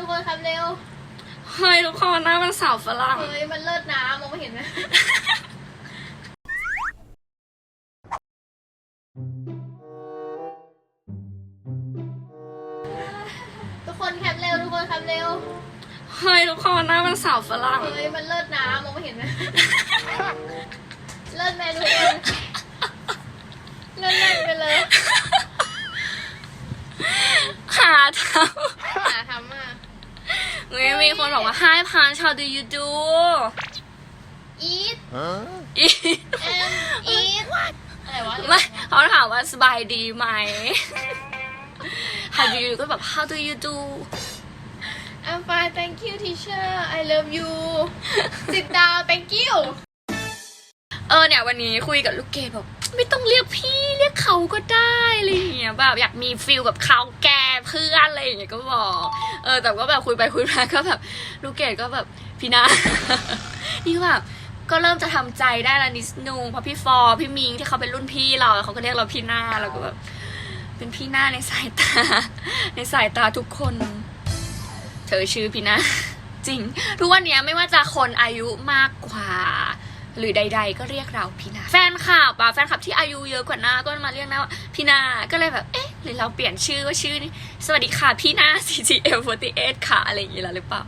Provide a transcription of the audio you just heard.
ทุกคนครับเร็ว เฮ้ยทุกคนหน้ามันสาวฝรั่ง เฮ้ย มันเลิศนะมองไม่เห็นไหมทุกคนแคปเร็วทุกคนครับเร็ว เฮ้ยทุกคนหน้ามันสาวฝรั่ง เฮ้ย มันเลิศนะมองไม่เห็นไหมเลิศแม่ทุกคนเลิศเลิศไปเลยหาทหาทำอะำเฮ้ยมี คนบอกว่า Hi พานชาว do you do eat Huh? and eat อะไรวะไม่เขาถามว่าสบายดีไหม How do you ก็แบบ How do you do I'm fine thank you teacher I love you sit down thank you เออเนี่ยวันนี้คุยกับลูกเกดแบบไม่ต้องเรียกพี่เรียกเขาก็ได้อะไรอย่างเงี้ยแบบอยากมีฟิลแบบเขาแกเพื่ อะไรอย่างเงี้ยก็บอก เออ แต่ก็แบบคุยไปคุยมาก็แบบลูกเกดก็แบบพี่นานี่แบบก็เริ่มจะทำใจได้แล้วนิดนึงเพราะพี่ฟอร์พี่มิงที่เขาเป็นรุ่นพี่เราเขาก็เรียกเราพี่หน้าเราก็แบบเป็นพี่หน้าในสายตา ในสายตาทุกคน เธอชื่อพี่หน้าจริง ทุกวันนี้ไม่ว่าจะคนอายุมากกว่า หรือใด ๆ ก็เรียกเราพี่นาแฟนคลับอะแฟนคลับที่อายุเยอะกว่าหน้าก็มาเรียกหน้าว่าพี่นาก็เลยแบบเอ๊ะหรือเราเปลี่ยนชื่อว่าชื่อนี้สวัสดีค่ะพี่นา CGL48 ค่ะอะไรอย่างเงี้แล้วหรือเปล่า